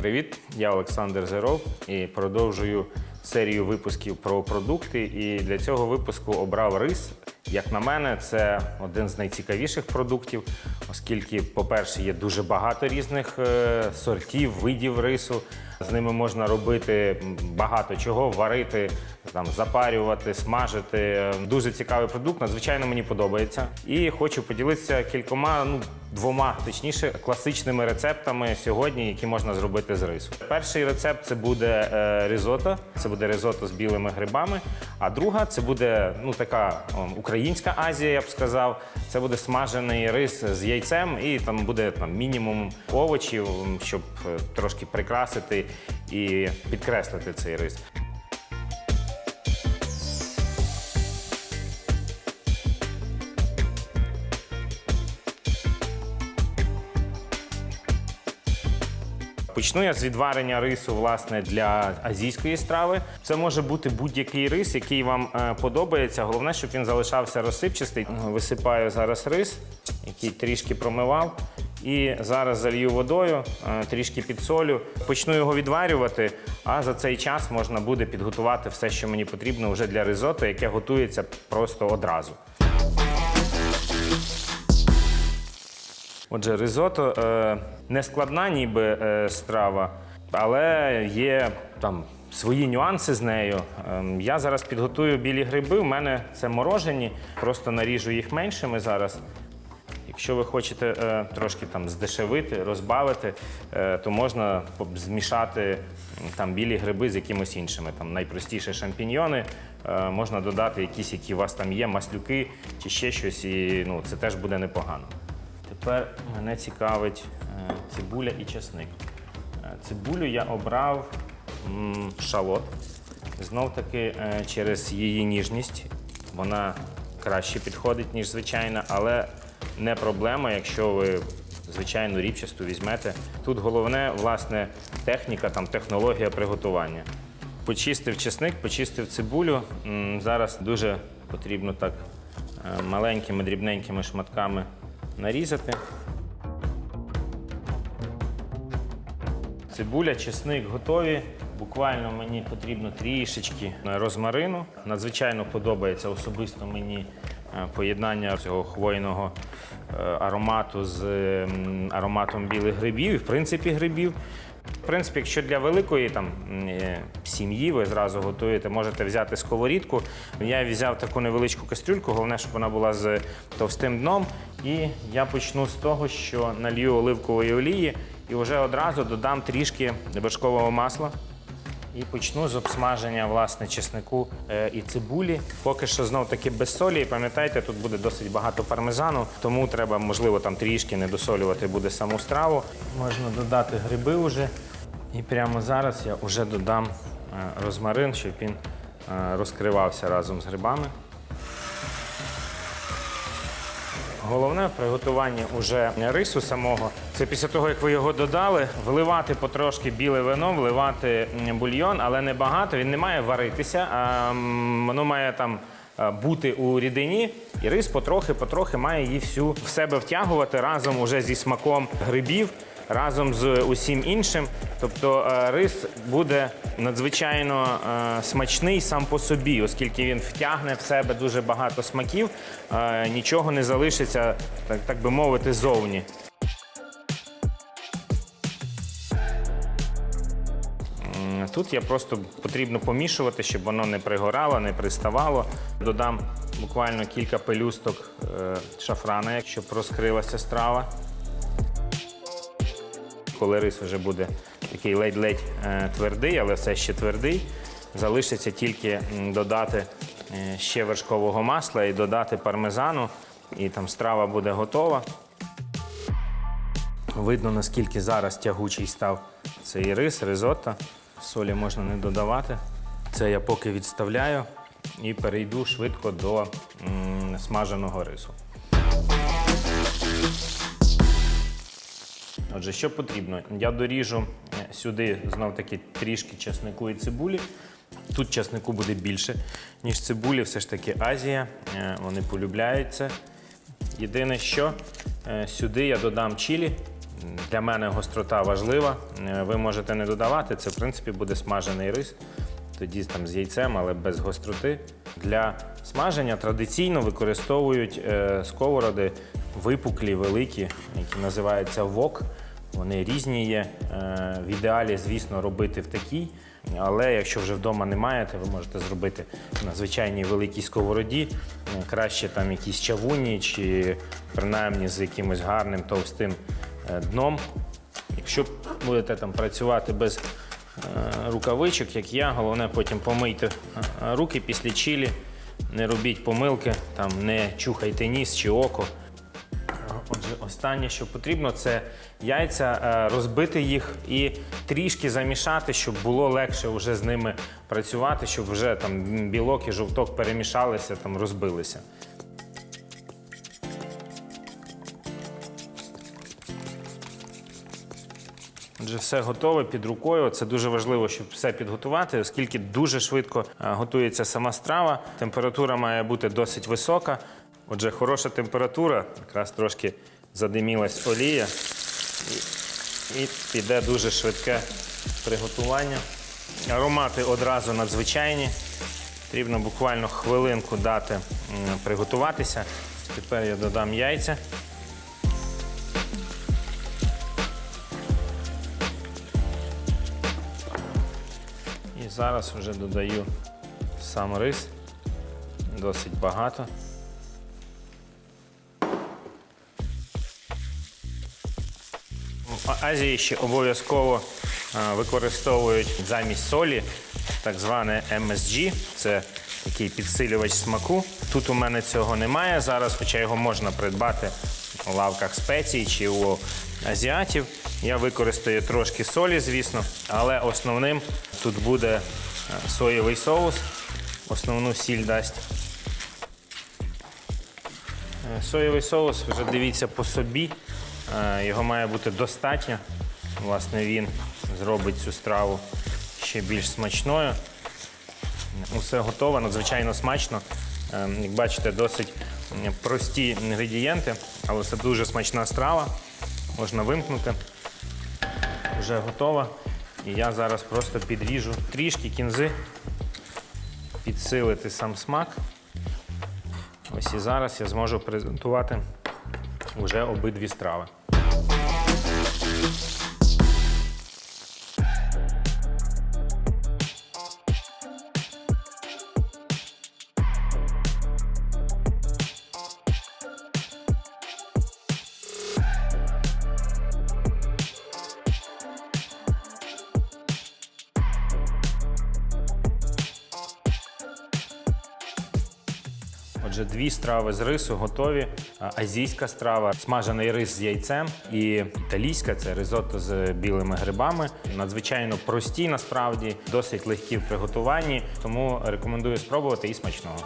Привіт, я Олександр Зеров і продовжую серію випусків про продукти. І для цього випуску обрав рис. Як на мене, це один з найцікавіших продуктів, оскільки, по-перше, є дуже багато різних е, сортів, видів рису. З ними можна робити багато чого, варити, там, запарювати, смажити. Дуже цікавий продукт, надзвичайно мені подобається. І хочу поділитися кількома, ну, двома, точніше, класичними рецептами сьогодні, які можна зробити з рису. Перший рецепт це буде е, ризото. Це буде ризото з білими грибами. А друга це буде ну, така українська Азія, я б сказав. Це буде смажений рис з яйцем, і там буде там, мінімум овочів, щоб е, трошки прикрасити і підкреслити цей рис. Почну я з відварення рису власне для азійської страви. Це може бути будь-який рис, який вам е, подобається. Головне, щоб він залишався розсипчастий. Висипаю зараз рис, який трішки промивав. І зараз залью водою, е, трішки підсолю. Почну його відварювати, а за цей час можна буде підготувати все, що мені потрібно вже для ризотто, яке готується просто одразу. Отже, ризото е, не складна ніби е, страва, але є там свої нюанси з нею. Ем, я зараз підготую білі гриби. У мене це морожені, просто наріжу їх меншими зараз. Якщо ви хочете е, трошки там здешевити, розбавити, е, то можна змішати там білі гриби з якимось іншими. Там найпростіше шампіньйони, е, можна додати якісь, які у вас там є, маслюки чи ще щось, і ну, це теж буде непогано. Тепер мене цікавить е, цибуля і чесник. Е, Цибулю я обрав шалот. Знов таки е, через її ніжність. Вона краще підходить, ніж звичайна, але не проблема, якщо ви звичайну ріпчасту візьмете. Тут головне, власне, техніка, там, технологія приготування. Почистив чесник, почистив цибулю. Зараз дуже потрібно так маленькими дрібненькими шматками нарізати. Цибуля, чесник готові. Буквально мені потрібно трішечки розмарину. Надзвичайно подобається особисто мені е, поєднання цього хвойного е, аромату з ароматом білих грибів, і в принципі грибів. В принципі, якщо для великої там е, сім'ї ви зразу готуєте, можете взяти сковорідку. Я взяв таку невеличку кастрюльку, головне, щоб вона була з товстим дном. І я почну з того, що налью оливкової олії і вже одразу додам трішки вершкового масла. І почну з обсмаження власне чеснику е, і цибулі. Поки що знов таки без солі. І Пам'ятайте, тут буде досить багато пармезану, тому треба, можливо, там трішки не досолювати буде саму страву. Можна додати гриби вже. І прямо зараз я вже додам е, розмарин, щоб він е, розкривався разом з грибами. Головне в приготуванні уже рису самого. Це після того, як ви його додали, вливати потрошки біле вино, вливати бульйон, але не багато. Він не має варитися, а воно має там е, бути у рідині, і рис потрохи-потрохи має її всю в себе втягувати разом уже зі смаком грибів. Разом з усім іншим, тобто е, рис буде надзвичайно е, смачний сам по собі, оскільки він втягне в себе дуже багато смаків, е, нічого не залишиться, так, так би мовити, зовні. Тут я просто потрібно помішувати, щоб воно не пригорало, не приставало. Додам буквально кілька пелюсток шафрана, щоб розкрилася страва. Коли рис вже буде такий ледь-ледь е, твердий, але все ще твердий, залишиться тільки додати е, ще вершкового масла і додати пармезану, і там страва буде готова. Видно, наскільки зараз тягучий став цей рис, ризотто. Солі можна не додавати. Це я поки відставляю і перейду швидко до смаженого рису. Отже, що потрібно? Я доріжу е, сюди знов таки трішки часнику і цибулі. Тут часнику буде більше, ніж цибулі. Все ж таки Азія. е, Вони полюбляють це. Єдине, що е, сюди я додам чилі. Для мене гострота важлива. Ви можете не додавати. Це, в принципі, буде смажений рис. Тоді там з яйцем, але без гостроти. Для смаження традиційно використовують сковороди випуклі, великі, які називаються вок. Вони різні є. Е, В ідеалі, звісно, робити в такій. Але якщо вже вдома не маєте, ви можете зробити на звичайній великій сковороді, Е, краще там якісь чавуні чи принаймні з якимось гарним товстим е, дном. Якщо будете там працювати без рукавичок, як я, головне потім помийте руки після чилі, не робіть помилки, там не чухайте ніс чи око. Отже, останнє, що потрібно, це яйця, е, розбити їх і трішки замішати, щоб було легше вже з ними працювати, щоб вже там білок і жовток перемішалися, там розбилися. Отже, все готове під рукою. Це дуже важливо, щоб все підготувати, оскільки дуже швидко е, готується сама страва. Температура має бути досить висока. Отже, хороша температура, якраз трошки задимілась олія, і, і піде дуже швидке приготування. Аромати одразу надзвичайні. Потрібно буквально хвилинку дати приготуватися. Тепер я додам яйця. І зараз вже додаю сам рис. Досить багато. В Азії ще обов'язково е, використовують замість солі так зване MSG. Це такий підсилювач смаку. Тут у мене цього немає зараз, хоча його можна придбати у лавках спецій чи у азіатів. Я використаю трошки солі, звісно, але основним тут буде е, соєвий соус. Основну сіль дасть. Е, Соєвий соус, вже дивіться по собі. Е, Його має бути достатньо. Власне, він зробить цю страву ще більш смачною. Усе готове, надзвичайно смачно. Е, Як бачите, досить прості інгредієнти, але це дуже смачна страва. Можна вимкнути. Вже готова. І я зараз просто підріжу трішки кінзи, підсилити сам смак. Ось і зараз я зможу презентувати вже обидві страви. Отже, дві страви з рису готові. Азійська страва смажений рис з яйцем, і італійська це ризотто з білими грибами. Надзвичайно прості, насправді, досить легкі в приготуванні, тому рекомендую спробувати і смачного.